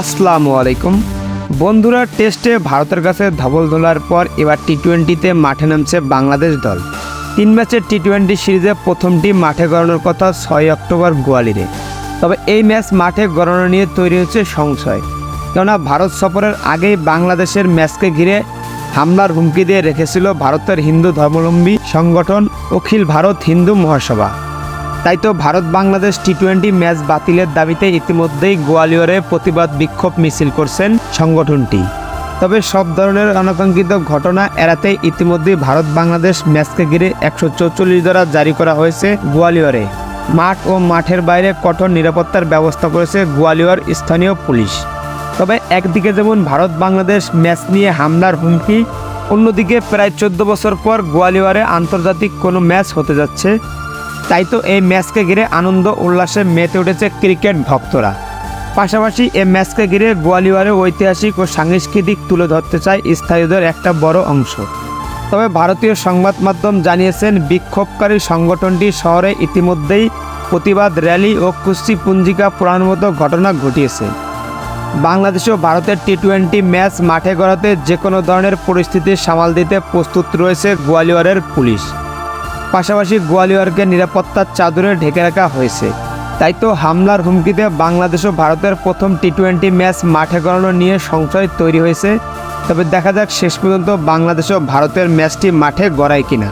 আসসালামু আলাইকুম। বন্ধুরা, টেস্টে ভারতের কাছে ধবল ধোলার পর এবার টি টোয়েন্টিতে মাঠে নামছে বাংলাদেশ দল। তিন ম্যাচের টি টোয়েন্টি সিরিজে প্রথমটি মাঠে গড়ানোর কথা ছয় অক্টোবর গোয়ালিরে। তবে এই ম্যাচ মাঠে গড়ানো নিয়ে তৈরি হচ্ছে সংশয়। কেননা ভারত সফরের আগেই বাংলাদেশের ম্যাচকে ঘিরে হামলার হুমকি দিয়ে রেখেছিল ভারতের হিন্দু ধর্মাবলম্বী সংগঠন অখিল ভারত হিন্দু মহাসভা। তাই তো Bharat Bangladesh T twenty match বাতিলের দাবিতে ইতিমধ্যেই গোয়ালিয়রে প্রতিবাদ বিক্ষোভ মিছিল করছেন সংগঠনটি। তবে সব ধরনের অনাকাঙ্ক্ষিত ঘটনা এড়াতে ইতিমধ্যেই ভারত বাংলাদেশ ম্যাচকে ঘিরে একশো চৌচল্লিশ দ্বারা জারি করা হয়েছে গোয়ালিয়রে। মাঠ ও মাঠের বাইরে কঠোর নিরাপত্তার ব্যবস্থা করেছে গোয়ালিয়র স্থানীয় পুলিশ। তবে একদিকে যেমন ভারত বাংলাদেশ ম্যাচ নিয়ে হামলার হুমকি, অন্যদিকে প্রায় চোদ্দ বছর পর গোয়ালিয়রে আন্তর্জাতিক কোনো ম্যাচ হতে যাচ্ছে তাই তো এই ম্যাচকে ঘিরে আনন্দ উল্লাসে মেতে উঠেছে ক্রিকেট ভক্তরা। পাশাপাশি এই ম্যাচকে ঘিরে গোয়ালিয়রে ঐতিহাসিক ও সাংস্কৃতিক তুলে ধরতে চায় স্থায়ীদের একটা বড় অংশ। তবে ভারতীয় সংবাদ মাধ্যম জানিয়েছেন, বিক্ষোভকারী সংগঠনটি শহরে ইতিমধ্যেই প্রতিবাদ র্যালি ও কুস্তি পুঞ্জিকা পোড়ানোর মতো ঘটনা ঘটিয়েছে। বাংলাদেশ ও ভারতের টি টোয়েন্টি ম্যাচ মাঠে গড়াতে যে কোনো ধরনের পরিস্থিতি সামাল দিতে প্রস্তুত রয়েছে গোয়ালিয়রের পুলিশ। পাশাপাশি গোয়ালিয়রকে নিরাপত্তার চাদরে ঢেকে রাখা হয়েছে। তাই তো হামলার হুমকিতে বাংলাদেশ ও ভারতের প্রথম টি টোয়েন্টি ম্যাচ মাঠে গড়ানো নিয়ে সংশয় তৈরি হয়েছে। তবে দেখা যাক শেষ পর্যন্ত বাংলাদেশ ও ভারতের ম্যাচটি মাঠে গড়ায় কিনা।